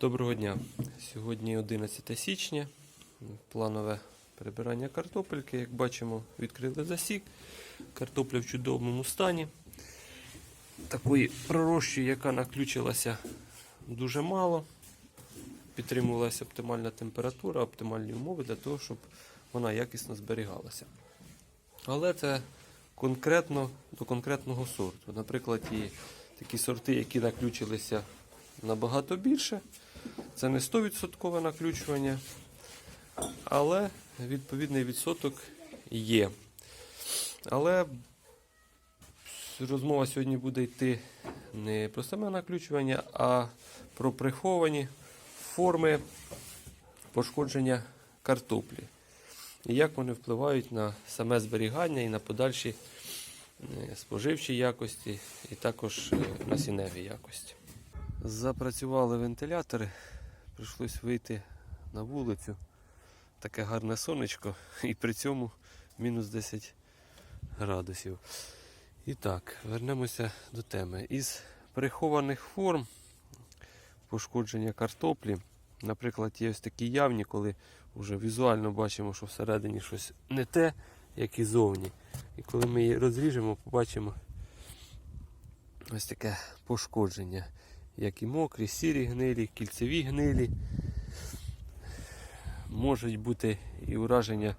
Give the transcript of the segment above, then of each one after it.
Доброго дня. Сьогодні 11 січня. Планове прибирання картопельки. Як бачимо, відкрили засік. Картопля в чудовому стані. Такої пророщої, яка наключилася дуже мало. Підтримувалася оптимальна температура, оптимальні умови для того, щоб вона якісно зберігалася. Але це конкретно до конкретного сорту. Наприклад, є такі сорти, які наключилися набагато більше. Це не 100% наключування, але відповідний відсоток є. Але розмова сьогодні буде йти не про саме наключування, а про приховані форми пошкодження картоплі. І як вони впливають на саме зберігання і на подальші е, споживчі якості, і також е, насінневі якості. Запрацювали вентилятори, прийшлось вийти на вулицю. Таке гарне сонечко, і при цьому мінус 10 градусів. І так, вернемося до теми. Із прихованих форм пошкодження картоплі, наприклад, є ось такі явні, коли вже візуально бачимо, що всередині щось не те, як і зовні. І коли ми її розріжемо, побачимо ось таке пошкодження як і мокрі, сірі гнилі, кільцеві гнилі. Можуть бути і ураження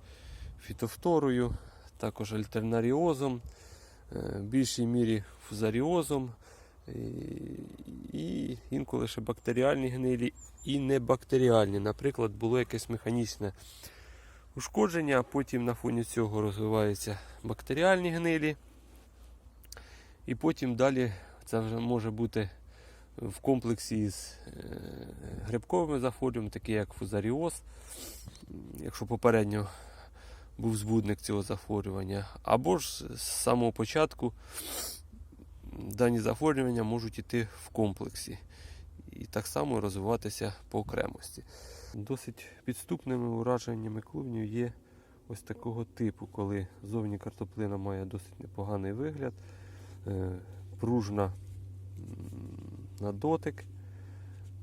фітофторою, також альтернаріозом, е, в більшій мірі фузаріозом, і- і інколи ще бактеріальні гнилі і небактеріальні. Наприклад, було якесь механічне ушкодження, а потім на фоні цього розвиваються бактеріальні гнилі. І потім далі це вже може бути в комплексі з е, грибковими захворюваннями, такі як фузаріоз, якщо попередньо був збудник цього захворювання, або ж з самого початку дані захворювання можуть йти в комплексі і так само розвиватися по окремості. Досить підступними ураженнями клубнів є ось такого типу, коли зовні картоплина має досить непоганий вигляд, е, пружна на дотик,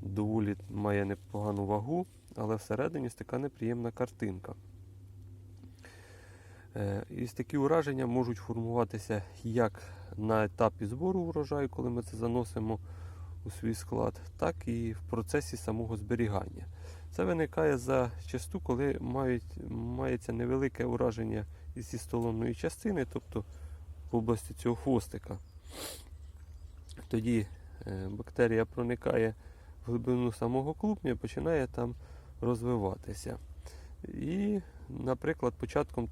доволі має непогану вагу, але всередині ось така неприємна картинка. Е, І такі ураження можуть формуватися як на етапі збору урожаю, коли ми це заносимо у свій склад, так і в процесі самого зберігання. Це виникає за часту, коли мають, мається невелике ураження зі столонної частини, тобто в області цього хвостика. Тоді бактерія проникає в глибину самого клубня і починає там розвиватися. І, наприклад, початком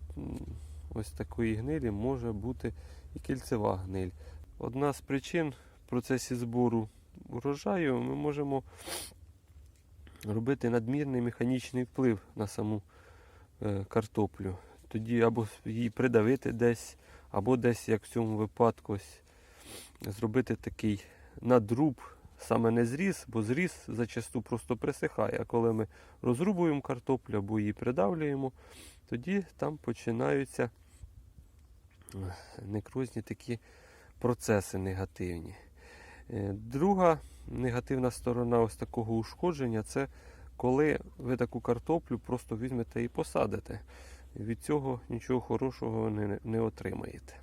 ось такої гнилі може бути і кільцева гниль. Одна з причин в процесі збору урожаю ми можемо робити надмірний механічний вплив на саму е, картоплю. Тоді або її придавити десь, або десь, як в цьому випадку, ось, зробити такий надруб, саме не зріз, бо зріз зачасту просто присихає. А коли ми розрубуємо картоплю або її придавлюємо, тоді там починаються е, некрозні такі процеси негативні. Е, Друга негативна сторона ось такого ушкодження це коли ви таку картоплю просто візьмете і посадите. Від цього нічого хорошого не, не отримаєте.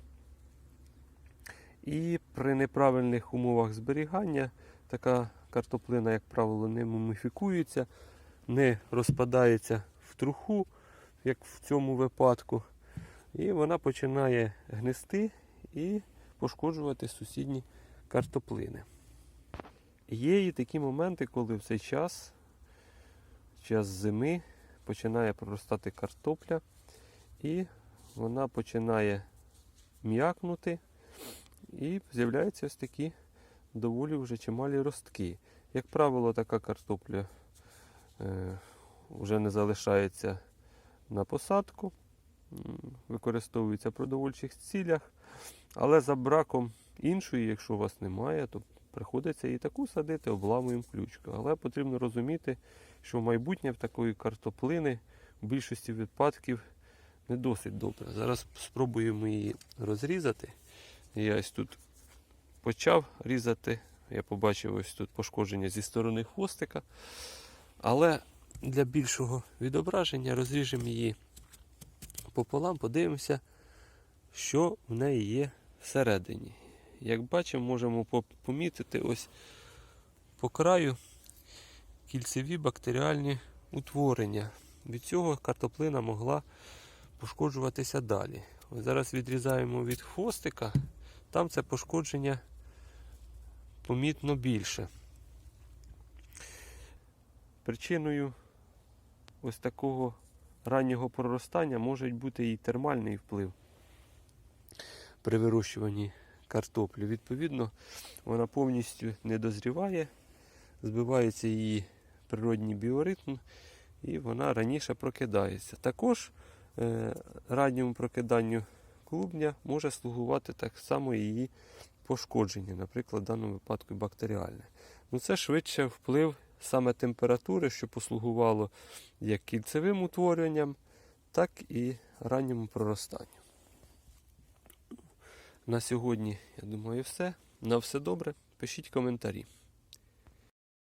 І при неправильних умовах зберігання така картоплина, як правило, не муміфікується, не розпадається в труху, як в цьому випадку. І вона починає гнисти і пошкоджувати сусідні картоплини. Є і такі моменти, коли в цей час, час зими, починає проростати картопля, і вона починає м'якнути, і з'являються ось такі доволі вже чималі ростки. Як правило, така картопля е, вже не залишається на посадку, використовується в продовольчих цілях, але за браком іншої, якщо у вас немає, то приходиться і таку садити, обламуємо ключку. Але потрібно розуміти, що майбутнє в такої картоплини в більшості випадків не досить добре. Зараз спробуємо її розрізати. Я ось тут почав різати я побачив ось тут пошкодження зі сторони хвостика. Але для більшого відображення розріжемо її пополам, подивимося, що в неї є всередині. Як бачимо, можемо помітити ось по краю кільцеві бактеріальні утворення. Від цього картоплина могла пошкоджуватися далі. Ось зараз відрізаємо від хвостика, там це пошкодження помітно більше. Причиною ось такого раннього проростання може бути і термальний вплив при вирощуванні картоплі. Відповідно, вона повністю не дозріває, збивається її природній біоритм, і вона раніше прокидається. Також е, ранньому прокиданню клубня може слугувати так само її пошкодження, наприклад, в даному випадку бактеріальне. Ну, це швидше вплив саме температури, що послугувало як кільцевим утворенням, так і ранньому проростанню. На сьогодні, я думаю, все. На все добре. Пишіть коментарі.